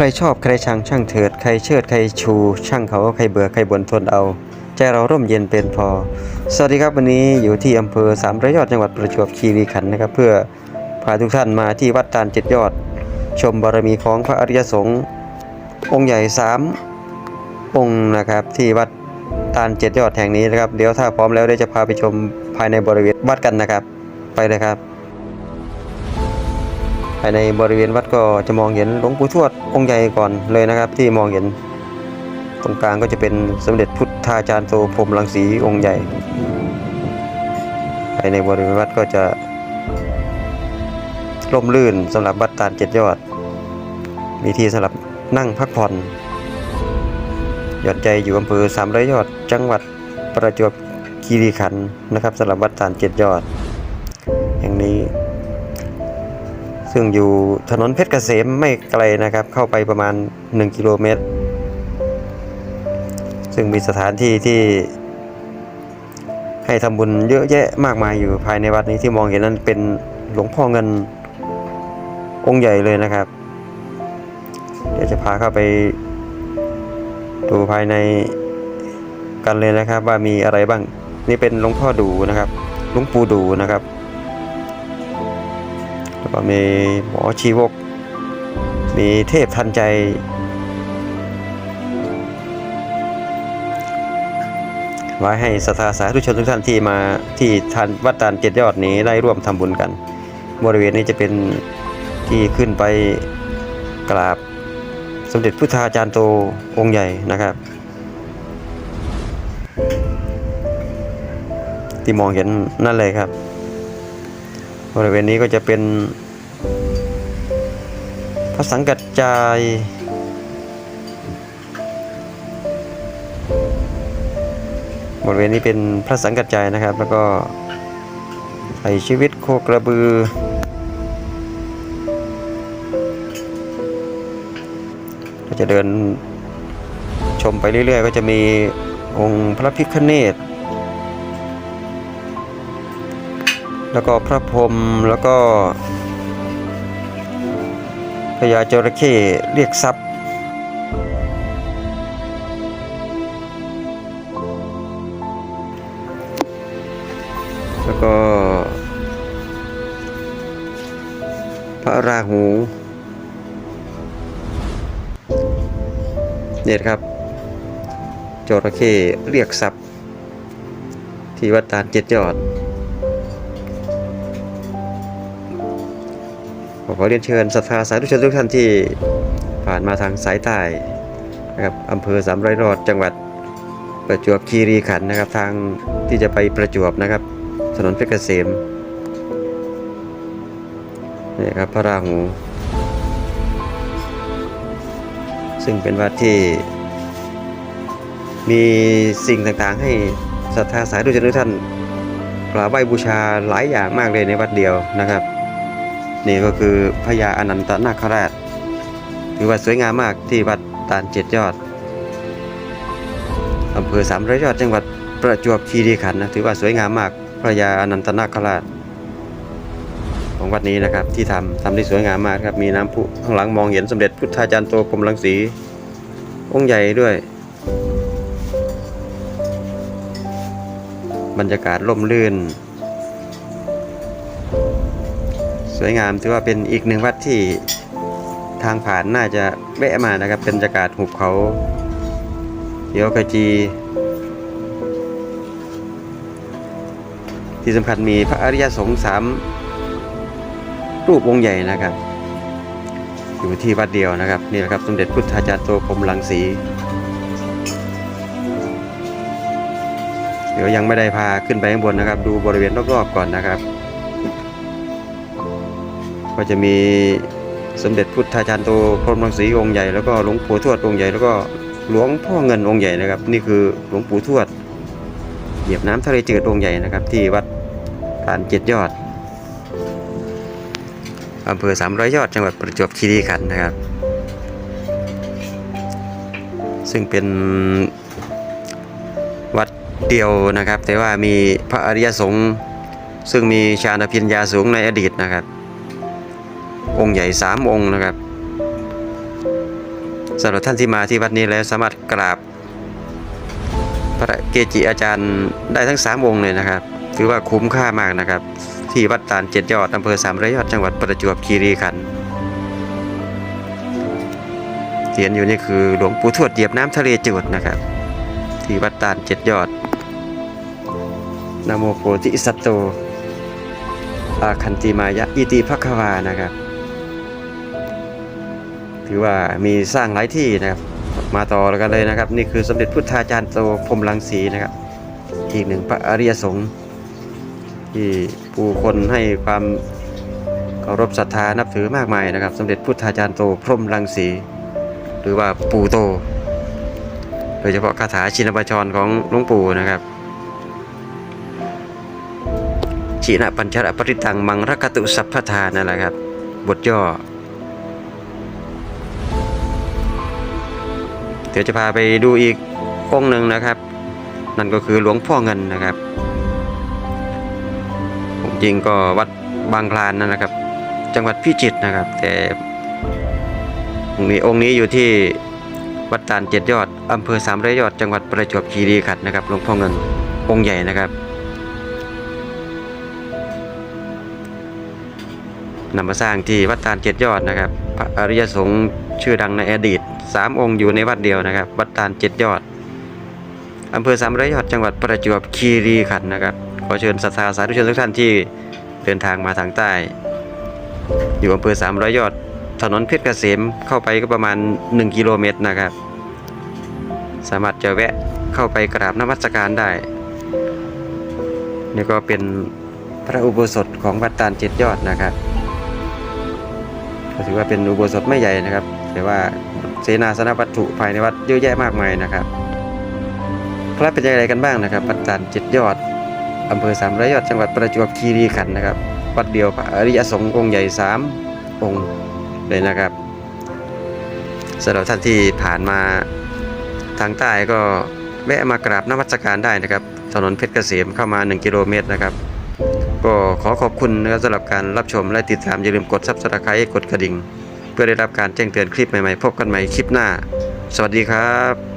ใครชอบใครชังช่างเถิด ใครเชิดใครชู ช่างเขาใครเบื่อใครบ่นทนเอาใจเราร่มเย็นเป็นพอ สวัสดีครับวันนี้อยู่ที่อำเภอสามร้อยยอดจังหวัดประจวบคีรีขันธ์นะครับ เพื่อพาทุกท่านมาที่วัดตาลเจ็ดยอด ชมบารมีของพระอริยสงฆ์องค์ใหญ่สามองค์นะครับที่วัดตาลเจ็ดยอดแห่งนี้นะครับ เดี๋ยวถ้าพร้อมแล้วเดี๋ยวจะพาไปชมภายในบริเวณวัดกันนะครับ ไปเลยครับ ภายในบริเวณวัดก็จะมองเห็นหลวงปู่ทวดองค์ใหญ่ก่อนเลยนะครับ ที่มองเห็น ตรงกลางก็จะเป็นสมเด็จพุทธาจารย์โตพรมรังสีองค์ใหญ่ ภายในบริเวณวัดก็จะร่มรื่นสำหรับวัดตาลเจ็ดยอด มีที่สำหรับนั่งพักผ่อนหย่อนใจอยู่อำเภอสามร้อยยอด จังหวัดประจวบคีรีขันธ์นะครับสำหรับวัดตาลเจ็ดยอด ซึ่งอยู่ถนนเพชรเกษมไม่ไกลนะครับ เข้าไปประมาณ 1 กิโลเมตร ซึ่งมีสถานที่ที่ ให้ทำบุญเยอะแยะมากมายอยู่ภายในวัดนี้ที่มองเห็นนั้นเป็นหลวงพ่อเงินองค์ใหญ่เลยนะครับ เดี๋ยวจะพาเข้าไปดูภายในกันเลยนะครับว่ามีอะไรบ้าง นี่เป็นหลวงพ่อดูนะครับหลวงปู่ดูนะครับ แล้วก็มีหมอชีวก มีเทพทันใจ ไว้ให้ศรัทธาสาธุชนทุกท่านที่มาที่ทานวัดตาลเจ็ดยอดนี้ได้ร่วมทำบุญกัน บริเวณนี้จะเป็นที่ขึ้นไปกราบสมเด็จพุทธาจารย์โตองค์ใหญ่นะครับ ที่มองเห็นนั่นเลยครับ บริเวณนี้ก็จะเป็นพระสังกัจจายบริเวณนี้เป็นพระสังกัจจายนะครับ แล้วก็ไอชีวิตโคกระบือ ก็จะเดินชมไปเรื่อยๆ ก็จะมีองค์พระพิฆเนศ แล้วก็พระพรหมแล้วก็พญาจระเข้เรียกทรัพย์ แล้วก็ พระราหูเนี่ยครับจระเข้เรียกทรัพย์ ที่วัดตาลเจ็ดยอด ขอขอเรียนเชิญศรัทธาสาธุชนทุกท่านที่ผ่านมาทางสายใต้นะครับอำเภอสามร้อยรอดจังหวัดประจวบคีรีขันธ์นะครับ ทางที่จะไปประจวบนะครับ ถนนเพชรเกษมนี่ครับพระราหู ซึ่งเป็นวัดที่ มีสิ่งต่างๆ ให้ศรัทธาสาธุชนทุกท่านกราบไหว้บูชาหลายอย่างมากเลยในวัดเดียวนะครับ นี่ก็คือพญาอนันตนาคราชถือว่าสวยงามมากที่วัดตาลเจ็ดยอดอำเภอสามร้อยยอดจังหวัดประจวบคีรีขันธ์นะถือว่าสวยงามมากพระยาอนันตนาคราช ของวัดนี้นะครับที่ทำทำได้สวยงามมากครับมีน้ำพุข้างหลังมองเห็นสมเด็จพุทธาจารย์โตกรมรังสี องค์ใหญ่ด้วย บรรยากาศร่มรื่น สวยงามถือว่าเป็นอีกหนึ่งวัดที่ทางผ่านน่าจะแวะมานะครับ เป็นบรรยากาศหุบเขาเขียวขจี ที่สำคัญมีพระอริยสงฆ์สามรูปองค์ใหญ่นะครับ อยู่ที่วัดเดียวนะครับ นี่แหละครับสมเด็จพุทธาจารย์โตพรมลังสี เดี๋ยวยังไม่ได้พาขึ้นไปข้างบนนะครับ ดูบริเวณรอบๆก่อนนะครับ ก็จะมีสมเด็จพุทธาจารย์โตพรหมรังสีองค์ใหญ่แล้วก็หลวงปู่ทวดองค์ใหญ่แล้วก็หลวงพ่อเงินองค์ใหญ่นะครับ นี่คือหลวงปู่ทวด เหยียบน้ำทะเลจืดองค์ใหญ่นะครับ ที่วัดตานเจ็ดยอดอำเภอสามร้อยยอดจังหวัดประจวบคีรีขันธ์นะครับ ซึ่งเป็นวัดเดียวนะครับ แต่ว่ามีพระอริยสงฆ์ซึ่งมีฌานพิญญาสูงในอดีตนะครับ องค์ใหญ่สามองค์นะครับสำหรับท่านที่มาที่วัดนี้แล้วสามารถกราบพระเกจิอาจารย์ได้ทั้งสามองค์เลยนะครับ ถือว่าคุ้มค่ามากนะครับ ที่วัดตาลเจ็ดยอดอำเภอสามรยยอดจังหวัดประจวบคีรีขันธ์ที่เห็นอยู่นี่คือหลวงปู่ทวดเหยียบน้ำทะเลจืดนะครับ ที่วัดตาลเจ็ดยอดนโมโพธิสัตโตอาคันติมายะอิติภควานะครับ ถือว่ามีสร้างหลายที่นะครับ มาต่อกันเลยนะครับ นี่คือสมเด็จพุทธาจารย์โตพรมรังสีนะครับ อีกหนึ่งพระอริยสงฆ์ที่ผู้คนให้ความเคารพศรัทธานับถือมากมายนะครับ สมเด็จพุทธาจารย์โตพรมรังสี หรือว่าปู่โต โดยเฉพาะคาถาชินบัญชรของหลวงปู่นะครับชินะปัญชระปริตังมังรกตุสัพพทานั่นแหละครับ บทย่อ ดี๋ยวจะพาไปดูอีกองค์หนึ่งนะครับ นั่นก็คือหลวงพ่อเงินนะครับผมจริงก็วัดบางคลานนั่นนะครับ จังหวัดพิจิตรนะครับ แต่องค์นี้องค์นี้อยู่ที่วัดตาลเจ็ดยอดอำเภอสามร้อยยอดจังหวัดประจวบคีรีขันธ์นะครับหลวงพ่อเงินองค์ใหญ่นะครับนำมาสร้างที่วัดตาลเจ็ดยอดนะครับ พระอริยสงฆ์ชื่อดังในอดีต สามองค์อยู่ในวัดเดียวนะครับ วัดตาลเจ็ดยอดอำเภอสามร้อยยอดจังหวัดประจวบคีรีขันธ์นะครับ ขอเชิญศรัทธาสาธุชนทุกท่านที่เดินทางมาทางใต้ อยู่อำเภอสามร้อยยอด ถนนเพชรเกษมเข้าไปก็ประมาณ 1 กิโลเมตรนะครับ สามารถจะแวะเข้าไปกราบนมัสการได้ นี่ก็เป็นพระอุโบสถของวัดตาลเจ็ดยอดนะครับถือว่าเป็นอุโบสถไม่ใหญ่นะครับ แต่ว่าเสนาสนวัตถุภายในวัดเยอะแยะมากมายนะครับครับเป็นยังไงกันบ้างนะครับวัดตาลเจ็ดยอดอำเภอสามร้อยยอดจังหวัดประจวบคีรีขันธ์นะครับ วัดเดียวพระอริยสงฆ์องค์ใหญ่สามองค์เลยนะครับสำหรับท่านที่ผ่านมาทางใต้ก็แวะมากราบนมัสการได้นะครับ ถนนเพชรเกษมเข้ามา 1 กิโลเมตรนะครับ ก็ขอขอบคุณนะครับสำหรับการรับชมและติดตามอย่าลืมกดซับสไครต์กดกระดิ่ง พื่อได้รับการแจ้งเตือนคลิปใหม่ๆ พบกันใหม่คลิปหน้า สวัสดีครับ